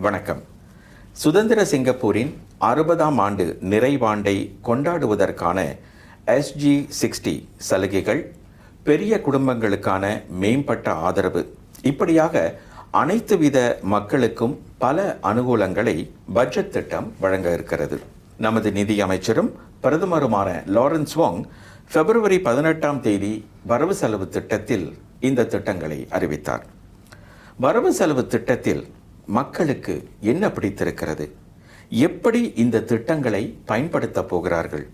வணக்கம். சுதந்திர சிங்கப்பூரின் அறுபதாம் ஆண்டு நிறைவாண்டை கொண்டாடுவதற்கான எஸ்ஜி சிக்ஸ்டி சலுகைகள் பெரிய குடும்பங்களுக்கான மேம்பட்ட ஆதரவு இப்படியாக அனைத்து வித மக்களுக்கும் பல அனுகூலங்களை பட்ஜெட் திட்டம் வழங்க இருக்கிறது. நமது நிதி அமைச்சரும் பிரதமருமான லாரன்ஸ் வாங் பிப்ரவரி பதினெட்டாம் தேதி வரவு செலவு திட்டத்தில் இந்த திட்டங்களை அறிவித்தார். வரவு செலவு திட்டத்தில் மக்களுக்கு என்ன பிடித்திருக்கிறது? எப்படி இந்த திட்டங்களை பயன்படுத்தப் போகிறார்கள்?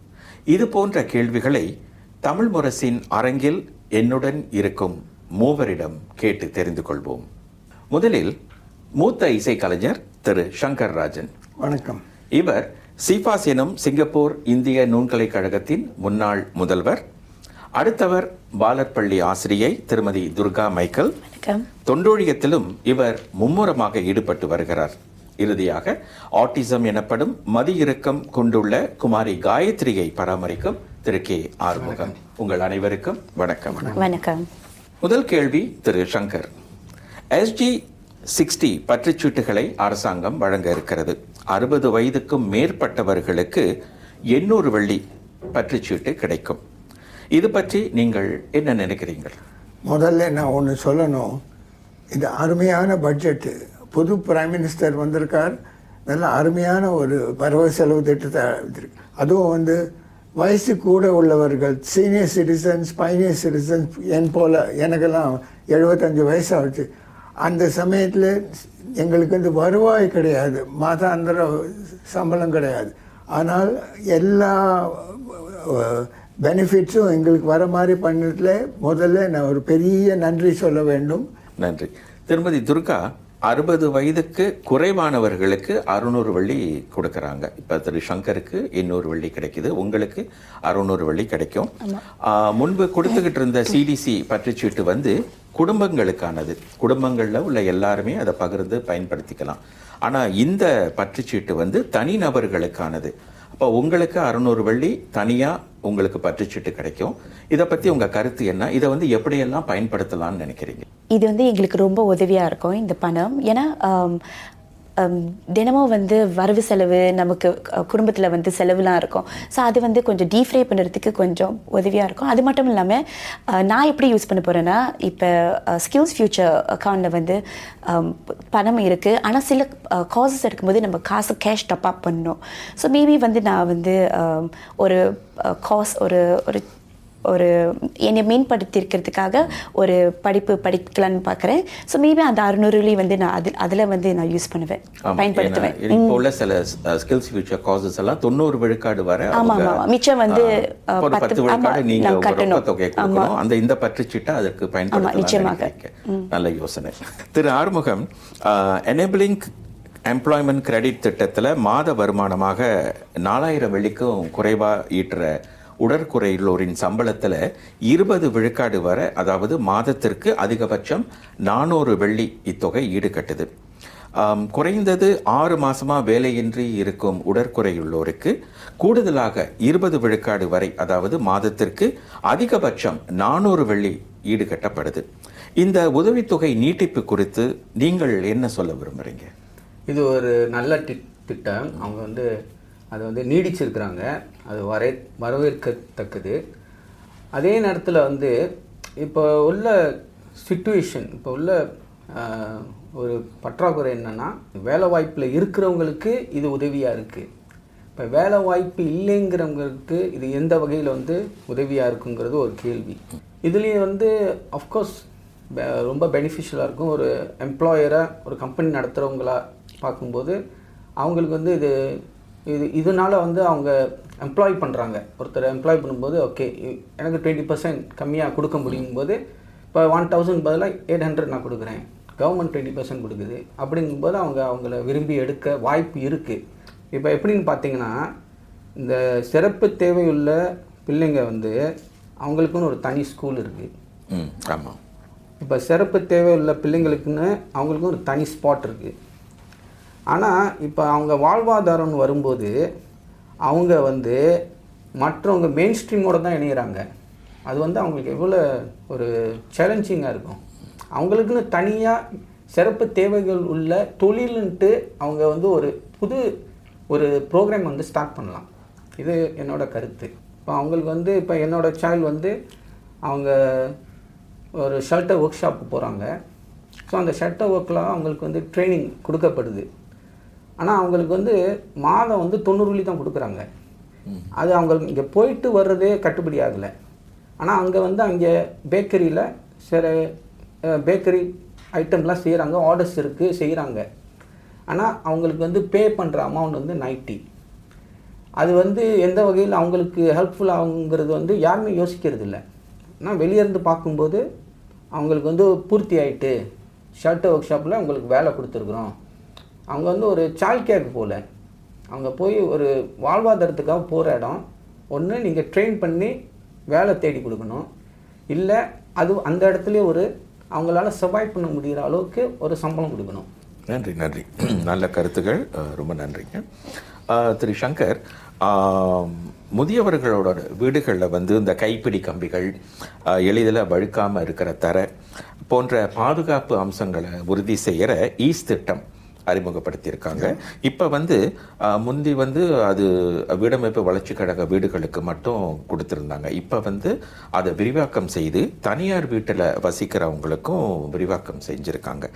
இது போன்ற கேள்விகளை தமிழ் முரசின் அரங்கில் என்னுடன் இருக்கும் மூவரிடம் கேட்டு தெரிந்து கொள்வோம். முதலில் மூத்த இசைக்கலைஞர் திரு சங்கர் ராஜன் வணக்கம். இவர் சிபாஸ் எனும் சிங்கப்பூர் இந்திய நுண்கலை கழகத்தின் முன்னாள் முதல்வர். அடுத்தவர் பாலர்பள்ளி ஆசிரியை திருமதி துர்கா மைக்கேல். வணக்கம். தொண்டோழியத்திலும் இவர் மும்முரமாக ஈடுபட்டு வருகிறார். இறுதியாக ஆட்டிசம் எனப்படும் மதி இறுக்கம் கொண்டுள்ள குமாரி காயத்ரியை பராமரிக்கும் திரு கே. ஆறுமுகம். உங்கள் அனைவருக்கும் வணக்கம். வணக்கம். முதல் கேள்வி திரு சங்கர். எஸ்ஜி சிக்ஸ்டி பற்றுச்சீட்டுகளை அரசாங்கம் வழங்க இருக்கிறது. அறுபது வயதுக்கும் மேற்பட்டவர்களுக்கு எண்ணூறு வெள்ளி பற்றுச்சீட்டு கிடைக்கும். இது பற்றி நீங்கள் என்ன நினைக்கிறீங்கள் முதல்ல நான் ஒன்று சொல்லணும். இது அருமையான பட்ஜெட்டு புது பிரைம் மினிஸ்டர் வந்திருக்கார். நல்ல அருமையான ஒரு பரவ செலவு திட்டத்தை அதுவும் வந்து வயசு கூட உள்ளவர்கள் சீனியர் சிட்டிசன்ஸ் பைனியர் சிட்டிசன்ஸ் என் போல் எனக்கெல்லாம் எழுபத்தஞ்சு வயசு அந்த சமயத்தில் எங்களுக்கு வந்து வருவாய் கிடையாது. மாதாந்திர சம்பளம் கிடையாது. ஆனால் எல்லா பெனிஃபிட்ஸும் எங்களுக்கு வர மாதிரி பண்ணதுல முதல்ல நான் ஒரு பெரிய நன்றி சொல்ல வேண்டும். நன்றி. திருமதி துர்கா அறுபது வயதுக்கு குறைவானவர்களுக்கு அறுநூறு வெள்ளி கொடுக்கறாங்க. இப்ப திரு சங்கருக்கு எண்ணூறு வெள்ளி கிடைக்குது. உங்களுக்கு அறுநூறு வெள்ளி கிடைக்கும். முன்பு கொடுத்துக்கிட்டு இருந்த சிடிசி பற்றுச்சீட்டு வந்து குடும்பங்களுக்கானது. குடும்பங்கள்ல உள்ள எல்லாருமே அதை பகிர்ந்து பயன்படுத்திக்கலாம். ஆனா இந்த பற்றுச்சீட்டு வந்து தனிநபர்களுக்கானது. அப்போ உங்களுக்கு அறுநூறு வெள்ளி தனியா உங்களுக்கு பற்றுச்சீட்டு கிடைக்கும். இதை பற்றி உங்கள் கருத்து என்ன? இதை வந்து எப்படியெல்லாம் பயன்படுத்தலாம்னு நினைக்கிறீங்க? இது வந்து எங்களுக்கு ரொம்ப உதவியாக இருக்கும் இந்த பணம். ஏன்னா தினமும் வந்து வரவு செலவு நமக்கு குடும்பத்தில் வந்து செலவுலாம் இருக்கும். ஸோ அது வந்து கொஞ்சம் டீஃப்ரே பண்ணுறதுக்கு கொஞ்சம் உதவியாக இருக்கும். அது மட்டும் இல்லாமல் நான் எப்படி யூஸ் பண்ண போகிறேன்னா இப்போ ஸ்கில்ஸ் ஃபியூச்சர் அக்கௌண்ட்டில் வந்து பணம் இருக்குது ஆனால் சில காசஸ் எடுக்கும்போது நம்ம காசு கேஷ் டப் அப் பண்ணணும். ஸோ மேபி வந்து நான் வந்து ஒரு காஸ் ஒரு ஒரு ஒரு என்னை மேம்படுத்தியிருக்கிறதுக்காக ஒரு படிப்பு படிக்கலான்னு பார்க்குறேன். ஸோ மேபி அந்த அறுநூறுலேயும் வந்து நான் அதில் அதில் வந்து நான் யூஸ் பண்ணுவேன். பயன்படுத்துவேன். இப்போ உள்ள சில ஸ்கில்ஸ் ஃபியூச்சர் காசஸ் எல்லாம் தொண்ணூறு விழுக்காடு வர ஆமா, அவங்க, ஆமா. மிச்சம் வந்து, பத்து- விழுக்காடு ஆமா, நீங்க நான் உங்க கட்டணும். தொகையை கொடுக்கணும். அந்த இந்த பற்றுச்சீட்டை அதற்கு பயன்படுத்தலாம் நிச்சயமாக. நல்ல யோசனை. திரு ஆறுமுகம் எனேபிளிங் எம்ப்ளாய்மெண்ட் கிரெடிட் திட்டத்துல மாத வருமானமாக நாலாயிரம் வெள்ளிக்கும் குறைவா ஈட்டுற உடற்குறையுள்ளோரின் சம்பளத்தில் இருபது விழுக்காடு வரை அதாவது மாதத்திற்கு அதிகபட்சம் நானூறு வெள்ளி இத்தொகை ஈடுகட்டுது. குறைந்தது ஆறு மாதமாக வேலையின்றி இருக்கும் உடற்குறையுள்ளோருக்கு கூடுதலாக இருபது விழுக்காடு வரை அதாவது மாதத்திற்கு அதிகபட்சம் நானூறு வெள்ளி ஈடுகட்டப்படுது. இந்த உதவித்தொகை நீட்டிப்பு குறித்து நீங்கள் என்ன சொல்ல விரும்புறீங்க? இது ஒரு நல்ல திட்டம். அவங்க வந்து அதை வந்து நீடிச்சிருக்கிறாங்க. அது வரை வரவேற்கத்தக்கது. அதே நேரத்தில் வந்து இப்போ உள்ள சுச்சுவேஷன் இப்போ உள்ள ஒரு பற்றாக்குறை என்னென்னா வேலை வாய்ப்பில் இருக்கிறவங்களுக்கு இது உதவியாக இருக்குது இப்போ வேலை வாய்ப்பு இல்லைங்கிறவங்களுக்கு இது எந்த வகையில் வந்து உதவியாக இருக்குங்கிறது ஒரு கேள்வி. இதுலேயும் வந்து அஃப்கோர்ஸ் ரொம்ப பெனிஃபிஷியலாக இருக்கும். ஒரு எம்ப்ளாயரை ஒரு கம்பெனி நடத்துகிறவங்களா பார்க்கும்போது அவங்களுக்கு வந்து இது இது இதனால வந்து அவங்க எம்ப்ளாய் பண்ணுறாங்க ஒருத்தர் எம்ப்ளாய் பண்ணும்போது ஓகே எனக்கு டுவெண்ட்டி பர்சன்ட் கம்மியாக கொடுக்க முடியும் போது இப்போ ஒன் தௌசண்ட் பதிலாக எயிட் ஹண்ட்ரட் நான் கொடுக்குறேன். கவர்மெண்ட் டுவெண்ட்டி பர்சன்ட் கொடுக்குது. அப்படிங்கும்போது அவங்க அவங்கள விரும்பி எடுக்க வாய்ப்பு இருக்குது இப்போ எப்படின்னு பார்த்தீங்கன்னா இந்த சிறப்பு தேவையுள்ள பிள்ளைங்க வந்து அவங்களுக்குன்னு ஒரு தனி ஸ்கூல் இருக்குது ஆமாம் இப்போ சிறப்பு தேவையுள்ள பிள்ளைங்களுக்குன்னு அவங்களுக்கும் ஒரு தனி ஸ்பாட் இருக்குது ஆனால் இப்போ அவங்க வாழ்வாதாரம்னு வரும்போது அவங்க வந்து மற்றவங்க மெயின் ஸ்ட்ரீமோடு தான் இணையிறாங்க. அது வந்து அவங்களுக்கு எவ்வளோ ஒரு சேலஞ்சிங்காக இருக்கும். அவங்களுக்குன்னு தனியாக சிறப்பு தேவைகள் உள்ள தொழிலுன்ட்டு அவங்க வந்து ஒரு புது ஒரு ப்ரோக்ராம் வந்து ஸ்டார்ட் பண்ணலாம். இது என்னோட கருத்து. இப்போ அவங்களுக்கு வந்து இப்போ என்னோடய சைல்டு வந்து அவங்க ஒரு ஷல்ட்டர் ஒர்க் ஷாப்புக்கு போகிறாங்க ஸோ அந்த ஷல்ட்டர் ஒர்க்கில் அவங்களுக்கு வந்து ட்ரைனிங் கொடுக்கப்படுது. ஆனால் அவங்களுக்கு வந்து மாதம் வந்து தொண்ணூறு வழி தான் கொடுக்குறாங்க. அது அவங்களுக்கு இங்கே போயிட்டு வர்றதே கட்டுப்படி ஆகலை. ஆனால் அங்கே வந்து அங்கே பேக்கரியில் சில பேக்கரி ஐட்டம்லாம் செய்கிறாங்க ஆர்டர்ஸ் இருக்குது செய்கிறாங்க ஆனால் அவங்களுக்கு வந்து பே பண்ணுற அமௌண்ட் வந்து நைட்டி அது வந்து எந்த வகையில் அவங்களுக்கு ஹெல்ப்ஃபுல் ஆகுங்கிறது வந்து யாருமே யோசிக்கிறது இல்லை ஆனால் வெளியேருந்து பார்க்கும்போது அவங்களுக்கு வந்து பூர்த்தி ஆயிட்டு ஷர்ட் ஒர்க் ஷாப்பில் அவங்களுக்கு வேலை கொடுத்துருக்குறோம். அவங்க வந்து ஒரு சால்கேக்கு போகல அவங்க போய் ஒரு வாழ்வாதாரத்துக்காக போகிற இடம். ஒன்று நீங்கள் ட்ரெயின் பண்ணி வேலை தேடி கொடுக்கணும். இல்லை அது அந்த இடத்துலேயே ஒரு அவங்களால சர்வைவ் பண்ண முடிகிற அளவுக்கு ஒரு சம்பளம் கொடுக்கணும். நன்றி நன்றி. நல்ல கருத்துகள். ரொம்ப நன்றிங்க. திரு சங்கர் முதியவர்களோட வீடுகளில் வந்து இந்த கைப்பிடி கம்பிகள் எளிதில் வழுக்காமல் இருக்கிற தர போன்ற பாதுகாப்பு அம்சங்களை உறுதி செய்கிற ஈஸ் திட்டம். அறிமுகப்படுத்தியிருக்காங்க. இப்போ வந்து முந்தி வந்து அது வீடமைப்பு வளர்ச்சி கழக வீடுகளுக்கு மட்டும் கொடுத்துருந்தாங்க. இப்போ வந்து அதை விரிவாக்கம் செய்து தனியார் வீட்டில் வசிக்கிறவங்களுக்கும் விரிவாக்கம் செஞ்சுருக்காங்க.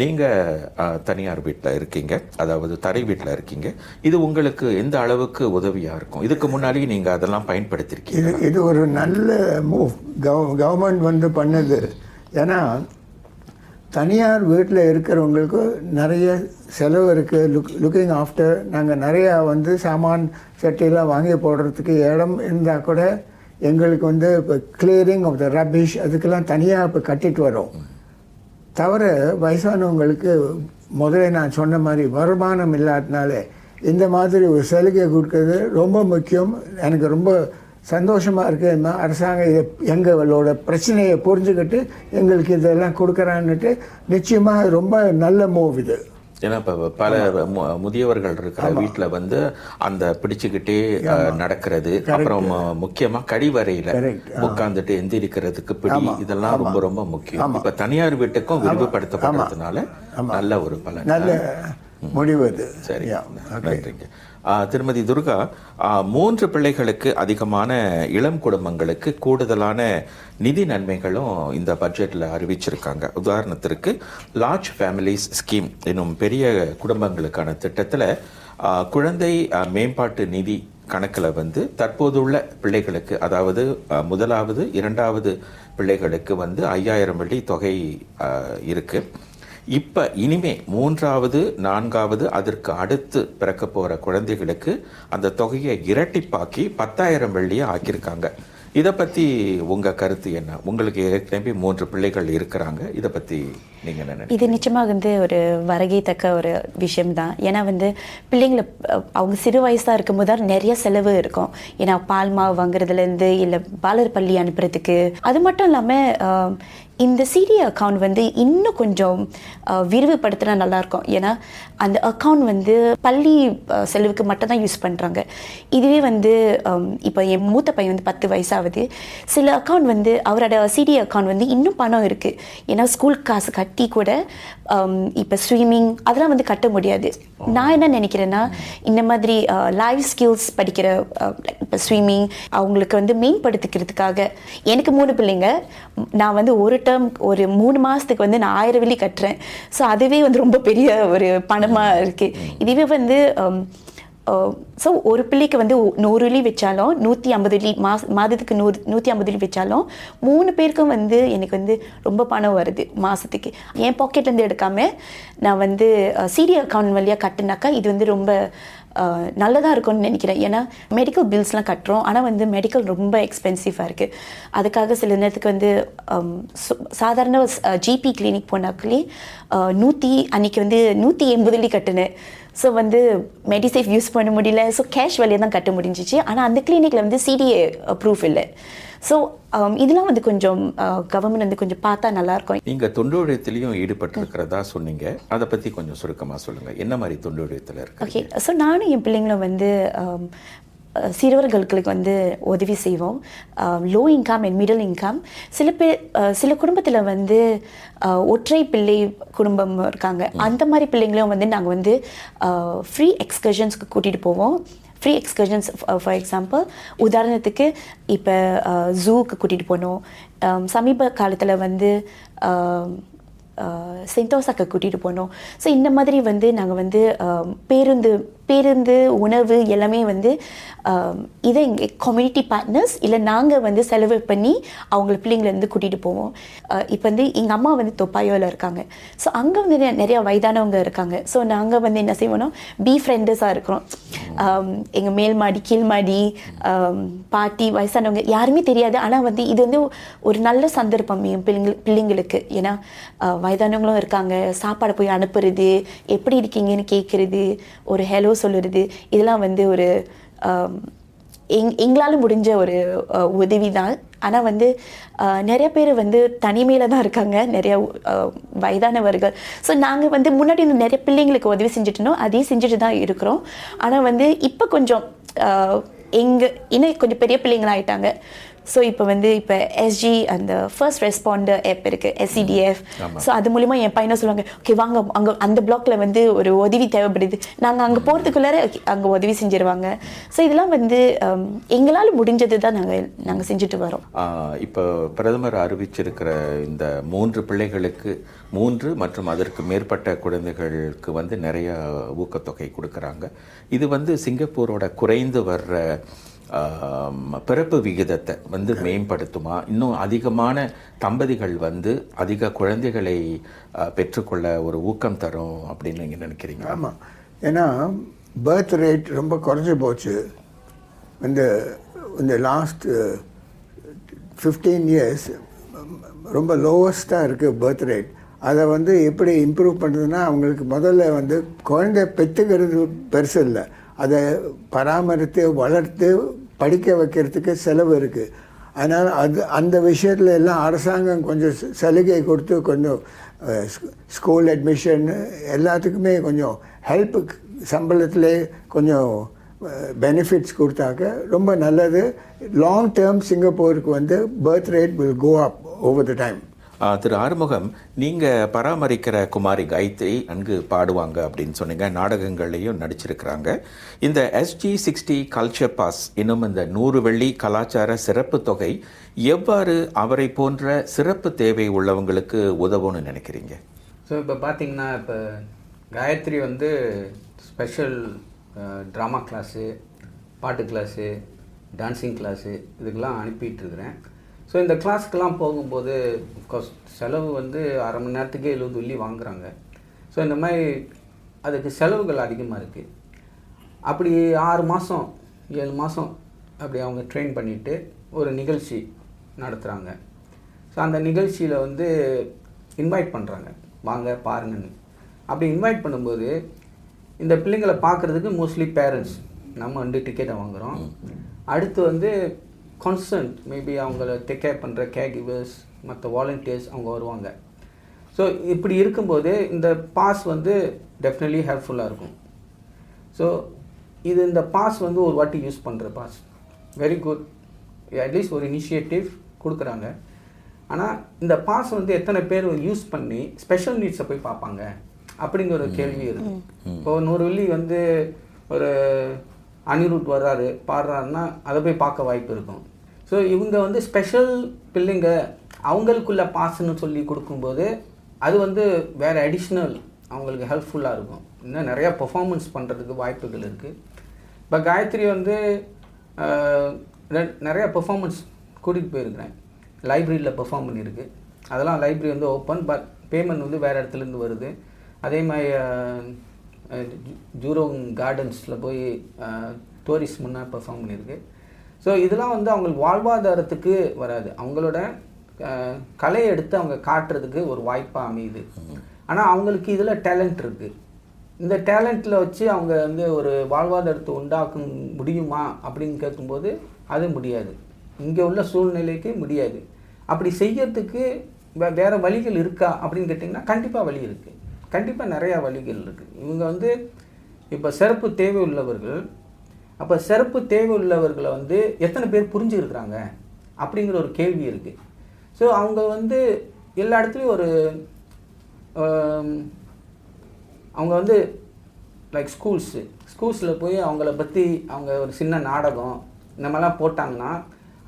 நீங்கள் தனியார் வீட்டில் இருக்கீங்க. அதாவது தரை வீட்டில் இருக்கீங்க. இது உங்களுக்கு எந்த அளவுக்கு உதவியாக இருக்கும்? இதுக்கு முன்னாடி நீங்கள் அதெல்லாம் பயன்படுத்தியிருக்கீங்க இது இது ஒரு நல்ல மூவ் கவர்மெண்ட் வந்து பண்ணது. ஏன்னா தனியார் வீட்டில் இருக்கிறவங்களுக்கு நிறைய செலவு இருக்குது லுக் லுக்கிங் ஆஃப்டர் நாங்கள் நிறையா வந்து சாமான் சட்டியெல்லாம் வாங்கி போடுறதுக்கு இடம் இருந்தால் கூட எங்களுக்கு வந்து இப்போ கிளியரிங் ஆஃப் த ரபிஷ் அதுக்கெல்லாம் தனியாக இப்போ கட்டிட்டு வரோம். தவிர வயசானவங்களுக்கு முதல்ல நான் சொன்ன மாதிரி வருமானம் இல்லாதனால இந்த மாதிரி ஒரு சலுகை கொடுக்கறது ரொம்ப முக்கியம். எனக்கு ரொம்ப சந்தோஷமாக இருக்கு இந்த அரசாங்கம் இதை எங்களோட பிரச்சனையை புரிஞ்சுக்கிட்டு எங்களுக்கு இதெல்லாம் கொடுக்குறான்னுட்டு நிச்சயமாக ரொம்ப நல்ல மூவ் இது. ஏன்னா இப்போ பல முதியவர்கள் இருக்கிற வீட்டில் வந்து அந்த பிடிச்சுக்கிட்டே நடக்கிறது. அப்புறம் மு- முக்கியமா கழிவறையில. உட்கார்ந்துட்டு எந்திரிக்கிறதுக்கு பிடி இதெல்லாம் ரொம்ப ரொம்ப முக்கியம். இப்ப தனியார் வீட்டுக்கும் விரிவுபடுத்தப்படுறதுனால நல்ல ஒரு பலன். நல்ல முடிவு இது. சரி. Yeah. நன்றிங்க. திருமதி துர்கா மூன்று பிள்ளைகளுக்கு அதிகமான இளம் குடும்பங்களுக்கு கூடுதலான நிதி நன்மைகளும் இந்த பட்ஜெட்டில் அறிவிச்சிருக்காங்க. உதாரணத்திற்கு லார்ஜ் ஃபேமிலிஸ் ஸ்கீம் என்னும் பெரிய குடும்பங்களுக்கான திட்டத்தில் குழந்தை மேம்பாட்டு நிதி கணக்கில் வந்து தற்போதுள்ள பிள்ளைகளுக்கு அதாவது முதலாவது இரண்டாவது பிள்ளைகளுக்கு வந்து ஐயாயிரம் வெள்ளி தொகை இருக்குது இப்போ இனிமே மூன்றாவது நான்காவது அதற்கு அடுத்து பிறக்க போகிற குழந்தைகளுக்கு அந்த தொகையை இரட்டிப்பாக்கி பத்தாயிரம் வெள்ளியை ஆக்கியிருக்காங்க. இதை பற்றி உங்கள் கருத்து என்ன? உங்களுக்கு ஏற்கனவே மூன்று பிள்ளைகள் இருக்கிறாங்க. இதை பற்றி இது நிச்சயமாக வந்து ஒரு வரகைத்தக்க ஒரு விஷயம்தான். ஏன்னா வந்து பிள்ளைங்களை அவங்க சிறு வயசாக இருக்கும்போது தான் நிறைய செலவு இருக்கும். ஏன்னா பால் மாவு வாங்குறதுலேருந்து இல்லை பாலர் பள்ளி அனுப்புறதுக்கு. அது மட்டும் இல்லாமல் இந்த சிடி அக்கவுண்ட் வந்து இன்னும் கொஞ்சம் விரிவுபடுத்தினா நல்லாயிருக்கும். ஏன்னா அந்த அக்கவுண்ட் வந்து பள்ளி செலவுக்கு மட்டும் தான் யூஸ் பண்ணுறாங்க இதுவே வந்து இப்போ என் மூத்த பையன் வந்து பத்து வயசாகுது. சில அக்கவுண்ட் வந்து அவரோட சிடி அக்கவுண்ட் வந்து இன்னும் பணம் இருக்குது ஏன்னா ஸ்கூல் காசு கட்டி கூட இப்போ ஸ்விம்மிங் அதெல்லாம் வந்து கட்ட முடியாது. நான் என்ன நினைக்கிறேன்னா இந்த மாதிரி லைஃப் ஸ்கில்ஸ் படிக்கிற இப்போ ஸ்விம்மிங் அவங்களுக்கு வந்து மேம்படுத்திக்கிறதுக்காக எனக்கு மூணு பிள்ளைங்க. நான் வந்து ஒரு டேர்ம் ஒரு மூணு மாதத்துக்கு வந்து நான் ஆயிரம் வெள்ளி கட்டுறேன். ஸோ அதுவே வந்து ரொம்ப பெரிய ஒரு பணமாக இருக்குது இதுவே வந்து Um, ஸோ ஒரு பிள்ளைக்கு வந்து நூறு இலி வச்சாலும் நூற்றி ஐம்பது இலி மாஸ் மாதத்துக்கு நூறு நூற்றி ஐம்பது இலி வச்சாலும் மூணு பேருக்கும் வந்து எனக்கு வந்து ரொம்ப பணம் வருது மாதத்துக்கு என் பாக்கெட்லேருந்து எடுக்காமல் நான் வந்து சிடி அக்கௌண்ட் வழியாக கட்டுனாக்கா இது வந்து ரொம்ப நல்லதாக இருக்கும்னு நினைக்கிறேன். ஏன்னா மெடிக்கல் பில்ஸ்லாம் கட்டுறோம். ஆனால் வந்து மெடிக்கல் ரொம்ப எக்ஸ்பென்சிவாக இருக்குது அதுக்காக சில நேரத்துக்கு வந்து சு- சாதாரண ஜிபி கிளினிக் போனாக்களே நூற்றி அன்னைக்கு வந்து நூற்றி எண்பது வெள்ளி கட்டினேன். ஸோ வந்து மெடிசேஃப் யூஸ் பண்ண முடியல. ஸோ கேஷ் வழியாக தான் கட்ட முடிஞ்சிச்சு. ஆனால் அந்த கிளினிக்கில் வந்து சிடிஏ ப்ரூஃப் இல்லை. ஸோ இதெல்லாம் வந்து கொஞ்சம் கவர்மெண்ட் வந்து கொஞ்சம் பார்த்தா நல்லாயிருக்கும் நீங்க தொண்டோழியத்திலையும் ஈடுபட்டிருக்கிறதா சொன்னீங்க. அதை பத்தி கொஞ்சம் சுருக்கமா சொல்லுங்க. என்ன மாதிரி தொண்டோழியத்தில் இருக்கு? ஓகே ஸோ நானும் என் பிள்ளைங்களும் வந்து அஹ், சிறுவர்களுக்கு வந்து உதவி செய்வோம். Low income and middle income சில பேர் சில குடும்பத்தில் வந்து ஒற்றை பிள்ளை குடும்பம் இருக்காங்க. அந்த மாதிரி பிள்ளைங்களையும் வந்து நாங்கள் வந்து ஃப்ரீ எக்ஸ்கர்ஷன்ஸ்க்கு கூட்டிகிட்டு போவோம். ஃப்ரீ எக்ஸ்கர்ஷன்ஸ் ஃபார் எக்ஸாம்பிள் உதாரணத்துக்கு இப்போ ஜூக்கு கூட்டிகிட்டு போனோம். சமீப காலத்தில் வந்து சென்டோசாக்கு கூட்டிகிட்டு போனோம். ஸோ இந்த மாதிரி வந்து நாங்கள் வந்து பேருந்து பேருந்து உணவு எல்லாமே வந்து இதை இங்கே கம்யூனிட்டி பார்ட்னர்ஸ் இல்லை நாங்கள் வந்து செலவு பண்ணி அவங்கள பிள்ளைங்களை கூட்டிகிட்டு போவோம். இப்போ வந்து எங்கள் அம்மா வந்து தொப்பாயோவில் இருக்காங்க. ஸோ அங்கே வந்து நிறையா வயதானவங்க இருக்காங்க. ஸோ நாங்கள் வந்து என்ன செய்வோம்னா பி ஃப்ரெண்டஸாக இருக்கிறோம். எங்கள் மேல் மாடி கீழ் மாடி பாட்டி வயசானவங்க யாருமே தெரியாது. ஆனால் வந்து இது வந்து ஒரு நல்ல சந்தர்ப்பம் என் பிள்ளைங்க பிள்ளைங்களுக்கு. ஏன்னா வயதானவங்களும் இருக்காங்க. சாப்பாடு போய் அனுப்புறது எப்படி இருக்கீங்கன்னு கேட்குறது ஒரு ஹலோ சொல்லுறது இதெல்லாம் வந்து ஒரு எங் எங்களால் முடிஞ்ச ஒரு உதவி தான் ஆனால் வந்து நிறைய பேர் வந்து தனிமையில் தான் இருக்காங்க. நிறைய வயதானவர்கள். ஸோ நாங்கள் வந்து முன்னாடி நிறைய பிள்ளைங்களுக்கு உதவி செஞ்சுட்டு இருந்தோம். அதையும் செஞ்சுட்டு தான் இருக்கிறோம். ஆனால் வந்து இப்போ கொஞ்சம் எங்கள் இன்னும் கொஞ்சம் பெரிய பிள்ளைங்களா ஆயிட்டாங்க ஸோ இப்போ வந்து இப்போ எஸ்ஜி அந்த ஃபர்ஸ்ட் ரெஸ்பாண்டர் ஆப் இருக்குது எஸ்சிடிஎஃப் ஸோ அது மூலிமா என் பையனை சொல்லுவாங்க ஓகே வாங்க அங்கே அந்த பிளாக்ல வந்து ஒரு உதவி தேவைப்படுது. நாங்கள் அங்கே போகிறதுக்குள்ளார அங்கே உதவி செஞ்சிருவாங்க. ஸோ இதெல்லாம் வந்து எங்களால் முடிஞ்சது தான் நாங்கள் நாங்கள் செஞ்சுட்டு வரோம். இப்போ பிரதமர் அறிவிச்சிருக்கிற இந்த மூன்று பிள்ளைகளுக்கு மூன்று மற்றும் அதற்கு மேற்பட்ட குழந்தைகளுக்கு வந்து நிறைய ஊக்கத்தொகை கொடுக்குறாங்க. இது வந்து சிங்கப்பூரோட குறைந்து வர்ற பிறப்பு விகிதத்தை வந்து மேம்படுத்துமா? இன்னும் அதிகமான தம்பதிகள் வந்து அதிக குழந்தைகளை பெற்றுக்கொள்ள ஒரு ஊக்கம் தரும் அப்படின்னு நீங்கள் நினைக்கிறீங்க ஆமாம் ஏன்னா பர்த் ரேட் ரொம்ப குறைஞ்சி போச்சு. இந்த இந்த லாஸ்ட் ஃபிஃப்டீன் இயர்ஸ் ரொம்ப லோவஸ்ட்டாக இருக்குது பர்த் ரேட் அதை வந்து எப்படி இம்ப்ரூவ் பண்ணுறதுன்னா அவங்களுக்கு முதல்ல வந்து குழந்தை பெற்றுக்கிறது பெருசு இல்லை. அதை பராமரித்து வளர்த்து படிக்க வைக்கிறதுக்கு செலவு இருக்குது அதனால் அது அந்த விஷயத்துல எல்லாம் அரசாங்கம் கொஞ்சம் சலுகை கொடுத்து கொஞ்சம் ஸ்கூல் அட்மிஷன் எல்லாத்துக்குமே கொஞ்சம் ஹெல்ப் சம்பளத்தில் கொஞ்சம் பெனிஃபிட்ஸ் கொடுத்தாக்க ரொம்ப நல்லது. லாங் டேர்ம் சிங்கப்பூருக்கு வந்து birth rate will go up over the time திரு ஆறுமுகம் நீங்கள் பராமரிக்கிற குமாரி காயத்ரி நன்கு பாடுவாங்க அப்படின்னு சொன்னீங்க. நாடகங்கள்லையும் நடிச்சிருக்கிறாங்க. இந்த எஸ்ஜி சிக்ஸ்டி கல்ச்சர் பாஸ் இன்னும் இந்த நூறு வெள்ளி கலாச்சார சிறப்பு தொகை எவ்வாறு அவரை போன்ற சிறப்பு தேவை உள்ளவங்களுக்கு உதவும்னு நினைக்கிறீங்க? ஸோ இப்போ பார்த்தீங்கன்னா இப்போ காயத்ரி வந்து ஸ்பெஷல் ட்ராமா கிளாஸு பாட்டு கிளாஸு டான்ஸிங் கிளாஸு இதுக்கெல்லாம் அனுப்பிட்டுருக்குறேன் ஸோ இந்த கிளாஸ்க்கெல்லாம் போகும்போது cost செலவு வந்து அரை மணி நேரத்துக்கே எழுபது வெள்ளி வாங்குறாங்க. ஸோ இந்த மாதிரி அதுக்கு செலவுகள் அதிகமாக இருக்குது அப்படி ஆறு மாதம் ஏழு மாதம் அப்படி அவங்க ட்ரெயின் பண்ணிவிட்டு ஒரு நிகழ்ச்சி நடத்துகிறாங்க ஸோ அந்த நிகழ்ச்சியில் வந்து இன்வைட் பண்ணுறாங்க வாங்க பாருங்கன்னு. அப்படி இன்வைட் பண்ணும்போது இந்த பிள்ளைங்களை பார்க்குறதுக்கு மோஸ்ட்லி பேரண்ட்ஸ் நம்ம வந்து டிக்கெட்டை வாங்குகிறோம் அடுத்து வந்து கான்ஸ்டன்ட் மேபி அவங்கள டேக் கேர் பண்ணுற கேர் கிவர்ஸ் மற்ற வாலண்டியர்ஸ் அவங்க வருவாங்க. ஸோ இப்படி இருக்கும்போது இந்த பாஸ் வந்து டெஃபினெட்லி ஹெல்ப்ஃபுல்லாக இருக்கும். ஸோ இது இந்த பாஸ் வந்து ஒரு வாட்டி யூஸ் பண்ணுற pass very good at least ஒரு இனிஷியேட்டிவ் கொடுக்குறாங்க. ஆனால் இந்த பாஸ் வந்து எத்தனை பேர் யூஸ் பண்ணி ஸ்பெஷல் நீட்ஸை போய் பார்ப்பாங்க? அப்படிங்கிற ஒரு கேள்வி இருக்கு. இப்போ நூறு வெள்ளி வந்து ஒரு அனிருத் வர்றாரு பாடுறாருன்னா அதை போய் பார்க்க வாய்ப்பு இருக்கும். ஸோ இவங்க வந்து ஸ்பெஷல் பிள்ளைங்க அவங்களுக்குள்ள பாசன்னு சொல்லி கொடுக்கும்போது அது வந்து வேறு அடிஷ்னல் அவங்களுக்கு ஹெல்ப்ஃபுல்லாக இருக்கும். இன்னும் நிறையா பெர்ஃபார்மன்ஸ் பண்ணுறதுக்கு வாய்ப்புகள் இருக்குது இப்போ காயத்ரி வந்து நிறையா ரெ- பெர்ஃபார்மன்ஸ் கூட்டிகிட்டு போயிருக்கிறேன். லைப்ரரியில் பெர்ஃபார்ம் பண்ணியிருக்கு. அதெல்லாம் லைப்ரரி வந்து ஓப்பன் பட் பேமெண்ட் வந்து வேறு இடத்துலேருந்து வருது. அதே மாதிரி ஜூரோங் கார்டன்ஸில் போய் டூரிஸ்ட் முன்னே பர்ஃபார்ம் பண்ணியிருக்கு. ஸோ இதெல்லாம் வந்து அவங்களுக்கு வாழ்வாதாரத்துக்கு வராது. அவங்களோட கலையை எடுத்து அவங்க காட்டுறதுக்கு ஒரு வாய்ப்பாக அமையுது. ஆனால் அவங்களுக்கு இதில் டேலண்ட் இருக்குது இந்த டேலண்ட்டில் வச்சு அவங்க வந்து ஒரு வாழ்வாதாரத்தை உண்டாக்க முடியுமா அப்படின்னு கேட்கும்போது அது முடியாது. இங்கே உள்ள சூழ்நிலைக்கு முடியாது. அப்படி செய்யறதுக்கு வேறு வழிகள் இருக்கா அப்படின்னு கேட்டிங்கன்னா கண்டிப்பாக வழி இருக்குது கண்டிப்பாக நிறையா வழிகள் இருக்குது இவங்க வந்து இப்போ சிறப்பு தேவை உள்ளவர்கள் அப்போ சிறப்பு தேவை உள்ளவர்களை வந்து எத்தனை பேர் புரிஞ்சுருக்குறாங்க அப்படிங்கிற ஒரு கேள்வி இருக்குது ஸோ அவங்க வந்து எல்லா இடத்துலையும் ஒரு அவங்க வந்து லைக் ஸ்கூல்ஸு ஸ்கூல்ஸில் போய் அவங்கள பற்றி அவங்க ஒரு சின்ன நாடகம் இந்த மாதிரிலாம் போட்டாங்கன்னா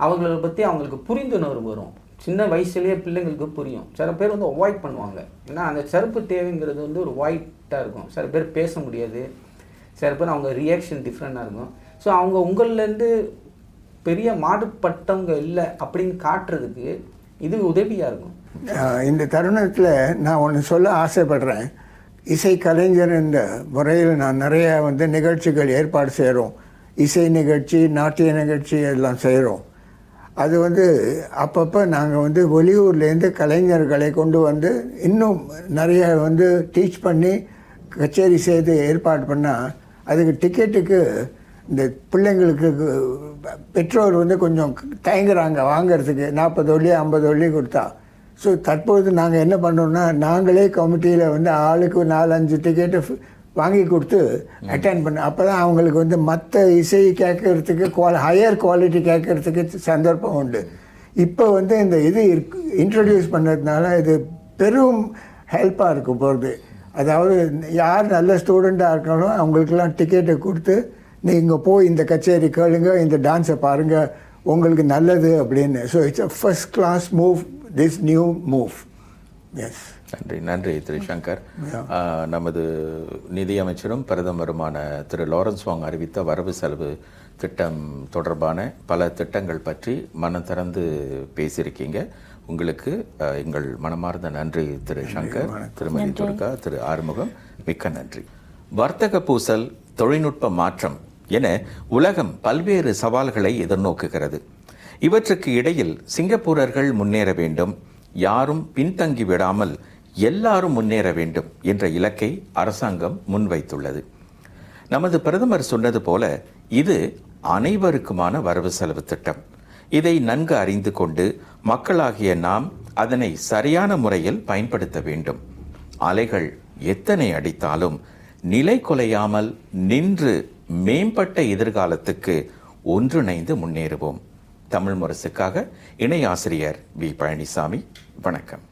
அவங்கள பற்றி அவங்களுக்கு புரிந்துணர்வு வரும். சின்ன வயசுலேயே பிள்ளைங்களுக்கு புரியும். சில பேர் வந்து அவாய்ட் பண்ணுவாங்க. ஏன்னா அந்த சிறப்பு தேவைங்கிறது வந்து ஒரு ஒயிட்டாக இருக்கும். சில பேர் பேச முடியாது. சில பேர் அவங்க ரியாக்ஷன் டிஃப்ரெண்ட்டாக இருக்கும். ஸோ அவங்க உங்கள்லேருந்து பெரிய மாடுபட்டவங்க இல்லை அப்படின்னு காட்டுறதுக்கு இது உதவியாக இருக்கும். இந்த தருணத்தில் நான் ஒன்று சொல்ல ஆசைப்படுறேன். இசை கலைஞர் இந்த முறையில் நான் நிறையா வந்து நிகழ்ச்சிகள் ஏற்பாடு செய்கிறோம் இசை நிகழ்ச்சி நாட்டிய நிகழ்ச்சி எல்லாம் செய்கிறோம் அது வந்து அப்பப்போ நாங்கள் வந்து வெளியூர்லேருந்து கலைஞர்களை கொண்டு வந்து இன்னும் நிறைய வந்து டீச் பண்ணி கச்சேரி செய்து ஏற்பாடு பண்ணால் அதுக்கு டிக்கெட்டுக்கு இந்த பிள்ளைங்களுக்கு பெற்றோர் வந்து கொஞ்சம் தயங்குறாங்க வாங்குறதுக்கு நாற்பது வள்ளி ஐம்பது வள்ளி கொடுத்தா. ஸோ தற்போது நாங்கள் என்ன பண்ணோம்னா நாங்களே கமிட்டியில் வந்து ஆளுக்கு நாலஞ்சு டிக்கெட்டு வாங்கி கொடுத்து அட்டன் பண்ண அப்போ தான் அவங்களுக்கு வந்து மற்ற இசை கேட்கறதுக்கு குவாலி ஹையர் குவாலிட்டி கேட்கறதுக்கு சந்தர்ப்பம் உண்டு. இப்போ வந்து இந்த இது இன்ட்ரடியூஸ் பண்ணதுனால இது பெரும் ஹெல்ப்பாக இருக்கும் போகிறது அதாவது யார் நல்ல ஸ்டூடெண்ட்டாக இருக்காங்களோ அவங்களுக்கெல்லாம் டிக்கெட்டை கொடுத்து நீங்கள் போய் இந்த கச்சேரி கேளுங்க இந்த டான்ஸை பாருங்கள் உங்களுக்கு நல்லது அப்படின்னு. So it's a first class move this new move நன்றி நன்றி திரு சங்கர் நமது நிதியமைச்சரும் பிரதமருமான திரு. லாரன்ஸ் வாங் அறிவித்த வரவு செலவு திட்டம் தொடர்பான பல திட்டங்கள் பற்றி மனம் திறந்து பேசியிருக்கீங்க. உங்களுக்கு எங்கள் மனமார்ந்த நன்றி திரு. சங்கர் திருமதி துர்கா திரு. ஆறுமுகம். மிக்க நன்றி. வர்த்தக பூசல் தொழில்நுட்ப மாற்றம் என உலகம் பல்வேறு சவால்களை எதிர்நோக்குகிறது. இவற்றுக்கு இடையில் சிங்கப்பூரர்கள் முன்னேற வேண்டும் யாரும் பின்தங்கி விடாமல் எல்லாரும் முன்னேற வேண்டும் என்ற இலக்கை அரசாங்கம் முன்வைத்துள்ளது. நமது பிரதமர் சொன்னது போல இது அனைவருக்குமான வரவு செலவு திட்டம். இதை நன்கு அறிந்து கொண்டு மக்களாகிய நாம் அதனை சரியான முறையில் பயன்படுத்த வேண்டும். அலைகள் எத்தனை அடித்தாலும் நிலை குலையாமல் நின்று மேம்பட்ட எதிர்காலத்துக்கு ஒன்றிணைந்து முன்னேறுவோம். தமிழ் முரசுக்காக இணை ஆசிரியர் வி பழனிசாமி. வணக்கம்.